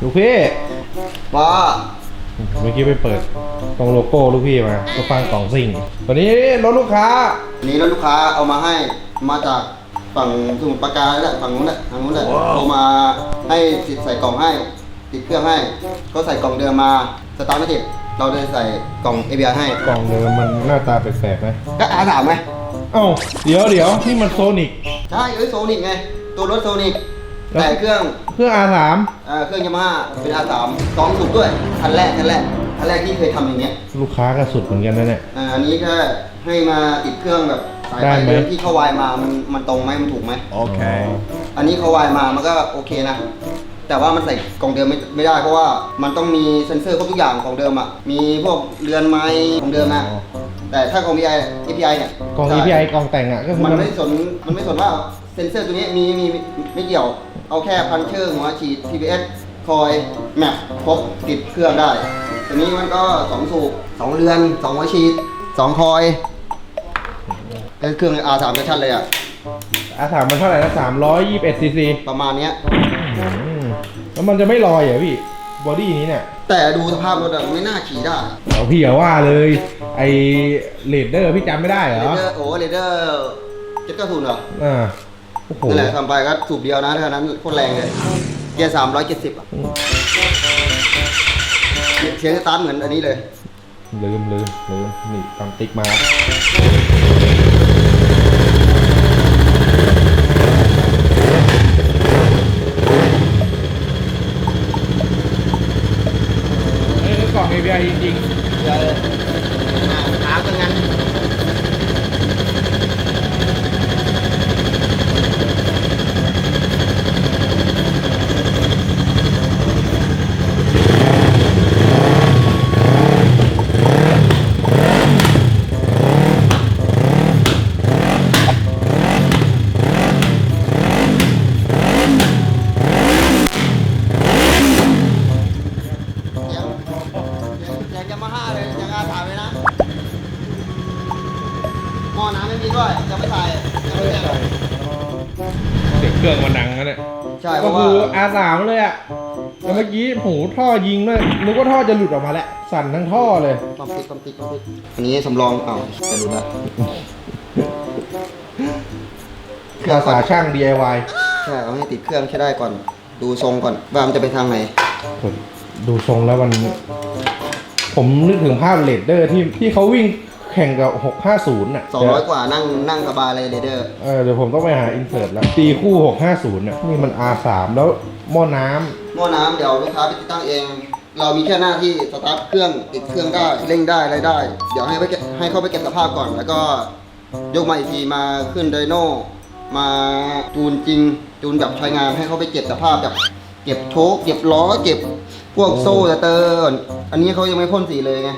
ลูกพี่ว่าเมื่อกี้ไปเปิดตรงโลโก้ลูกพี่มาก็ฟังกล่องสิ่งวันนี้รถลูกค้านี่รถลูกค้าเอามาให้มาจากฝั่งสมุทรปราการนั่นแหละฝั่งนู้นแหละทางนู้นแหละเอามาให้ใส่กล่องให้ติดเครื่องให้ ก็ใส่กล่องเดิมมาสตาร์ทไม่ติด เราเลยใส่กล่อง ABR ให้กล่องเดิมมันหน้าตาแปลกๆไหมก็ R3 ไหมเอ้าเดี๋ยวเดี๋ยวที่มันโซนิก ใช่เอ้ยโซนิกไง ตัวรถโซนิกแล้ว แต่เครื่องเครื่อง R3 เอ่อเครื่องยามาฮ่าเป็น R3 สองสูบด้วยคันแรกคันแรกคันแรกที่เคยทำอย่างเงี้ยลูกค้าก็สุดเหมือนกันนะเนี่ย อ่าอันนี้แค่ให้มาติดเครื่องแบบสายได้ไฟไหม เดิมที่เข้าวายมามันมันตรงไหมมันถูกไหม Okay. อันนี้เขาวายมามันก็โอเคนะ แต่ว่ามันใส่กล่องเดิมไม่ไม่ได้เพราะว่ามันต้องมีเซ็นเซอร์ครบทุกอย่างของเดิมอะมีพวกเรือนไม้ของเดิมนะอ๋อแต่ถ้าของ API API เนี่ยกล่องใช่ API กล่องแต่งอะก็คือมันมันไม่สนมันไม่สนว่าเซ็นเซอร์ตัวนี้มีมีมีไม่เกี่ยวเอาแค่พันเชิงหัวฉีด TPS คอยแมปครบติดเครื่องได้ตัวนี้มันก็สองสูบสองเรือนสองหัวฉีดสองคอยเป็นเครื่อง R3 ชัดๆเลยอะ R3 มันเท่าไหร่นะ321ซีซีประมาณเนี้ย แล้วมันจะไม่ลอยเหรอพี่บอดี้นี้เนี่ยแต่ดูสภาพรถอะไม่น่าขี่ได้เอาพี่อย่าว่าเลย ไอเลดเดอร์พี่จำไม่ได้เหรเรอเดอร์โอ้เรเดอร์เจ็ดเก้าศูนย์เหรออ่าโอ้โหนั่นแหละทำไปก็สูบเดียวนะเท่านั้นโคตรแรงเลยเกียร์สามร้อยเจ็ดสิบอะเสียงสตาร์ทเหมือนอันนี้เลย ลืมลืมลืมนี่ตามติ๊กมา เอ้ยกล่อง API จริง เดี๋ยวหาหากันงั้น เสียงเสียงเสียงยามาฮ่าเลยยังอา ถามเลยนะหม้อน้ำไม่มีด้วยยังไม่ใส่ยังไม่ใส่เสียงเครื่องมันดังนะเนี่ยใช่เพก็ราะคืว่าอ R3 เลยอะแล้วเมื่อกี้หูท่อยิงด้วยนึกว่าท่อจะหลุดออกมาแล้ว สั่นทั้งท่อเลยปั๊มติ๊กปั๊มติ๊กปั๊มติ๊กอันนี้สำรองเอาจะรู้ละภาษาช่าง DIY ใช่เอาให้ติดเครื่องใช้ได้ก่อน ดูทรงก่อนว่ามันจะไปทางไหน ผมดูทรงแล้วมัน ผมนึกถึงภาพเลดเดอร์ที่ที่เขาวิ่งแข่งกับ 650น่ะ200กว่านั่งนั่งสบายเลยเรเดอร์เออเดี๋ยวผมต้องไปหาอินเสิร์ตแล้ว ตีคู่ 650น่ะนี่มัน R3 แล้วหม้อน้ำหม้อน้ำเดี๋ยวลูกค้าไปติดตั้งเอง เรามีแค่หน้าที่สตาร์ทเครื่องติดเครื่องได้เร่งได้อะไรได้ เดี๋ยวให้ไปเก็บให้เขาไปเก็บสภาพก่อน แล้วก็ยกมาอีกทีมาขึ้นไดโน่มาจูนจริงจูนแบบใช้งานให้เขาไปเก็บสภาพแบบเก็บโชคเก็บล้อเก็บ พวกโซ่สเตอร์ก่อนอันนี้เขายังไม่พ่นสีเลยไง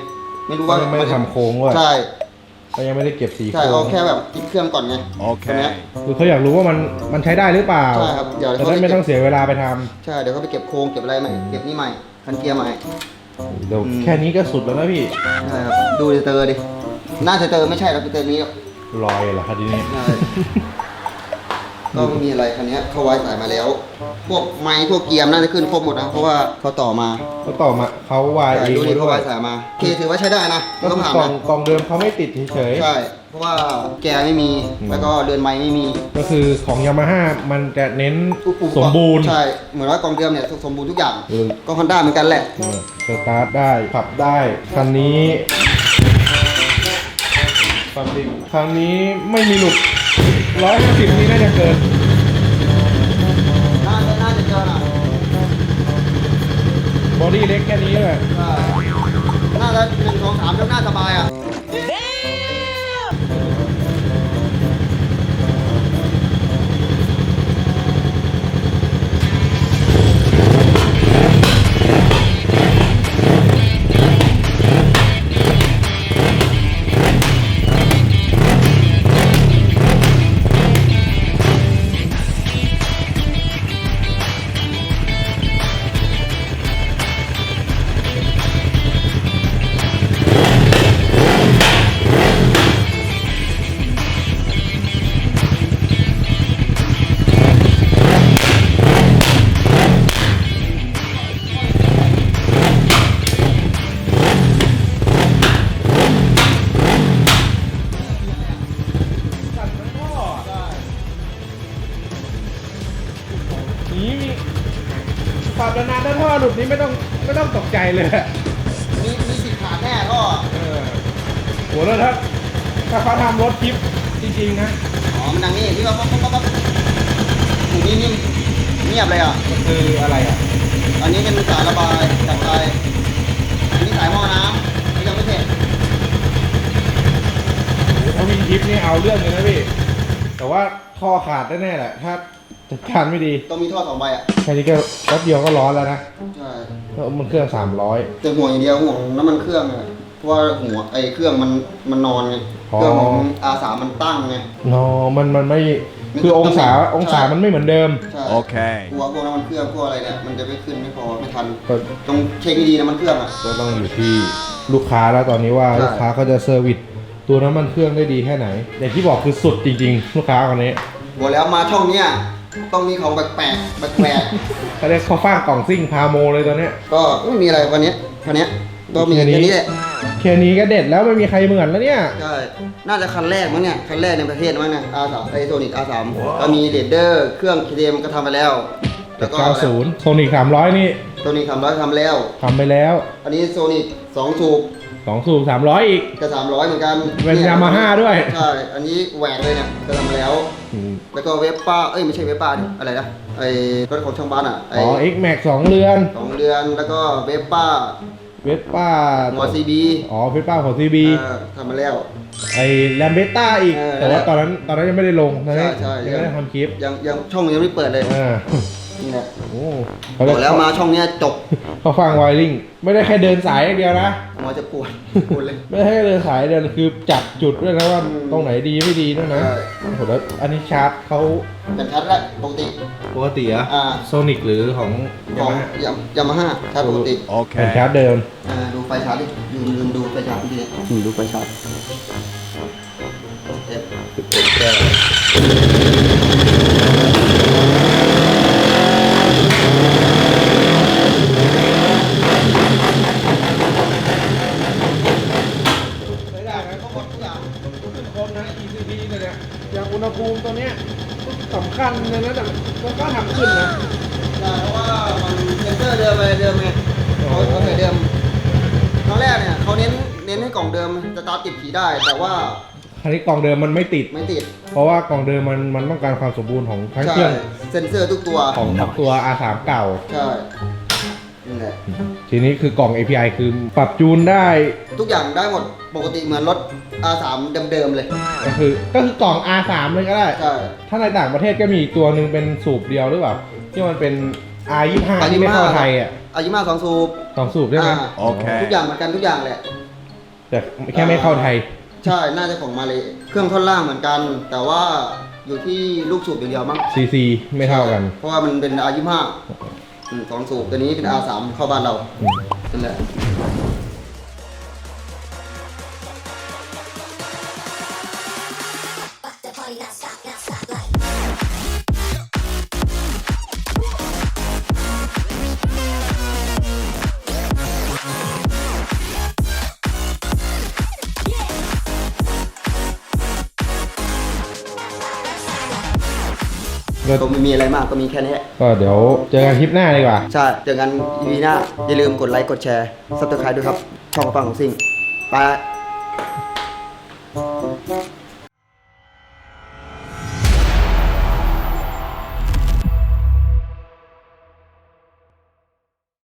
ไม่รู้ว่าไม่ได้ทำโค้งด้วยใช่ก็ยังไม่ได้เก็บสีใช่โค้เอางแค่แบบติดเครื่องก่อนไง Okay. คือเขาอยากรู้ว่ามันมันใช้ได้หรือเปล่าใช่ครับเดี๋ยวจะเขาได้จะไม่ต้องเสียเวลาไปทำใช่เดี๋ยวเขาไปเก็บโครงเก็บอะไรใหม่เก็บนี่ใหม่คันเกียร์ใหม่เดี๋ยวอืมแค่นี้ก็สุดแล้วนะพี่ใช่ครับดูสเตอร์ดิหน้าสเตอร์ไม่ใช่หรอกสเตอร์นี้หรอกลอยเหรอครับทีนี้ใช่ ก็ไม่มีอะไรคันนี้เขาไว้สายมาแล้ว พวกไม้พวกเกียร์น่าจะขึ้นครบหมดนะเพราะว่าเขาต่อมาก็ต่อมาเขาวายใช่เองดูดิด้เขาวไว้ยสายมาโอเคถือว่าใช้ได้นะก็ต้องคือผ่านกล่องนะกล่องเดิมเขาไม่ติดเฉย ใช่เพราะว่าแกร์ไม่มีอืม แล้วก็เรือนไม้ไม่มีๆก็คือของยามาฮ่ามันจะเน้นอุปกสมบูรณ์ใช่เหมือนว่ากองเดิมเนี่ยสมบูรณ์ทุกอย่างเออก็ฮอนด้าเหมือนกันแหละเนี่ยสตาร์ทได้ขับได้ คันนี้ความจริงคันนี้ไม่มีหลุด ร้อยห้าสิบนี่น่าจะเกินน่าจะน่าจะเจอน่ะบอดี้เล็กแค่นี้เลยใช่น่าจะหนึ่งสองสามแล้วน่าสบายอะ โหแล้วถ้าถ้าเขาทำรถทิปจริงๆนะอ๋อมันดังนี่ที่ว่าปั๊บปั๊บปั๊บปั๊บหูนี่นิ่มเงียบเลยอะ มันคืออะไรอะ อันนี้เป็นสายระบายจากไทยอันนี้สายหม้อน้ำที่ยังไม่เสร็จถ้าวิ่งทิปนี่เอาเรื่องเลยนะพี่ แต่ว่าท่อขาดแน่ๆแหละ ถ้าจัดการไม่ดี ต้องมีท่อสองใบอะแค่นี้ก็แป๊บเดียวก็ร้อนแล้วนะใช่เพราะมันเครื่องสามร้อย แต่ห่วงอย่างเดียวห่วงน้ำมันเครื่องอะเพราะ ว่าหัวไอ้เครื่องมันมันนอนไงอ๋อ เครื่องของ R3 มันตั้งไงนอมันมันไม่คือองศาองศามันไม่เหมือนเดิม ใช่ Okay. กลัวพวกน้ำมันเครื่องพวกอะไรเนี่ยมันจะไม่ขึ้นไม่พอไม่ทันก็ ต้องเช็คดีๆน้ำมันเครื่องอะ ก็ต้องอยู่ที่ลูกค้าแล้วตอนนี้ว่าใช่ ลูกค้าเขาจะเซอร์วิสตัวน้ำมันเครื่องได้ดีแค่ไหนอย่างที่บอกคือสุดจริง ๆ ลูกค้าคนนี้บอกแล้วมาช่องเนี้ยต้องมีของแปลกๆแปลกเขาเรียกเขาฟางกล่องซิ่งพาโมเลยตอนเนี้ย ๆก็ไม่มีอะไรวันนี้วันนี้ก็มีแค่แค่นี้นี้แหละ แค่นี้ก็เด็ดแล้วไม่มีใครเหมือนแล้วเนี่ย ใช่ น่าจะคันแรกมั้งเนี่ย คันแรกในประเทศมั้งเนี่ย R3 ไอโซนิก R3 ก็มีเรดเดอร์ เครื่องเคเดมก็ทำไปแล้ว แล้วก็90โซนิก300 นี่โซนิกทำร้อยทำแล้ว ทำไปแล้ว อันนี้โซนิกสองสูบ2สูบ300 อีก ก็สามร้อยเหมือนกันเป็น Yamaha ด้วย ใช่ อันนี้แหวกเลยเนี่ยก็ทำมาแล้วอืมแล้วก็เวฟป้า เอ้ยไม่ใช่เวฟป้าดิอะไรนะ ไอ้รถของช่างบ้านอะไอ้อ๋อ X Max 2เรือนสองเรือน แล้วก็เวฟป้า เวสป้าหัวซีบีอ๋อเวสป้าของ CB ทำมาแล้ว ไอ้แลมเบต้าอีก เออแต่ว่าตอนนั้นตอนนั้นยังไม่ได้ลงตอนนั้นใช่ใช่ยังไม่ได้ทำคลิป ยังยังช่องยังไม่เปิดเลย อ่า นี่แหละโอ้บอกแล้วมาช่องเนี้ยจบเขาฟังไวริงไม่ได้แค่เดินสายอย่างเดียวนะหัวจะปวดปวดเลย ไม่ได้แค่เดินสายเดินคือจับจุดด้วยนะว่าอืมตรงไหนดีไม่ดีด้วยนะใช่โอ้โหแล้วอันนี้ชาร์จเขาเป็นชัดแล้วปกติ ปกติอะอ่า โซนิกหรือของของยามาฮ่าชาร์จปกติเป็นชา Okay. ร์จเดิมอ่าดูไฟชาร์จดิลืมลืมดูไฟชาร์จทีนี้อืมดูไฟชาร์จเอฟใช้ได้ไหมก็หมดทุกอย่าง ขึ้นคมนะ ECP เนี่ยเนี่ยอย่างอุณหภูมิตัวเนี้ยสำคัญเลยนะแต่มันก็ทำขึ้นนะ ใช่เพราะว่ามันเซนเซอร์เดิมไปเดิมไงเขาเขาใส่เดิมครั้งแรกเนี่ยเขาเน้นเน้นให้กล่องเดิมสตาร์ทติดผีได้ แต่ว่าคราวนี้กล่องเดิมมันไม่ติด ไม่ติด เพราะว่ากล่องเดิมมันมันต้องการความสมบูรณ์ของทั้งใช่เครื่องเซนเซอร์ทุกตัวของตัว R3 เก่า ใช่นี่แหละทีนี้คือกล่อง API คือปรับจูนได้ ทุกอย่างได้หมดปกติเหมือนรถ R3 เดิมๆเลย ก็คือก็คือกล่อง R3 เลยก็ได้ ใช่ ถ้าในต่างประเทศก็มีอีกตัวหนึ่งเป็นสูบเดียวหรือเปล่า ที่มันเป็น R25 ที่ไม่เข้าไทยอะ อายุมาสองสูบ สองสูบใช่ไหมอ่า โอเค ทุกอย่างเหมือนกันทุกอย่างแหละ แต่แค่ไม่เข้าไทย ใช่ น่าจะของมาเลยเครื่องท่อนล่างเหมือนกัน แต่ว่าอยู่ที่ลูกสูบอย่างเดียวมั้ง CC ไม่เท่ากัน เพราะว่ามันเป็น R25 อืมสองสูบ ตัวนี้เป็น R3 เข้าบ้านเราอืมนั่นแหละ ก็ก็ไม่มีอะไรมากก็มีแค่นี้ ก็เดี๋ยวเจอกันคลิปหน้าดีกว่า ใช่ เจอกัน EP หน้า อย่าลืมกดไลค์ กดแชร์ ซับสไครต์ด้วยครับ ช่องฟังของซิ่งไปละ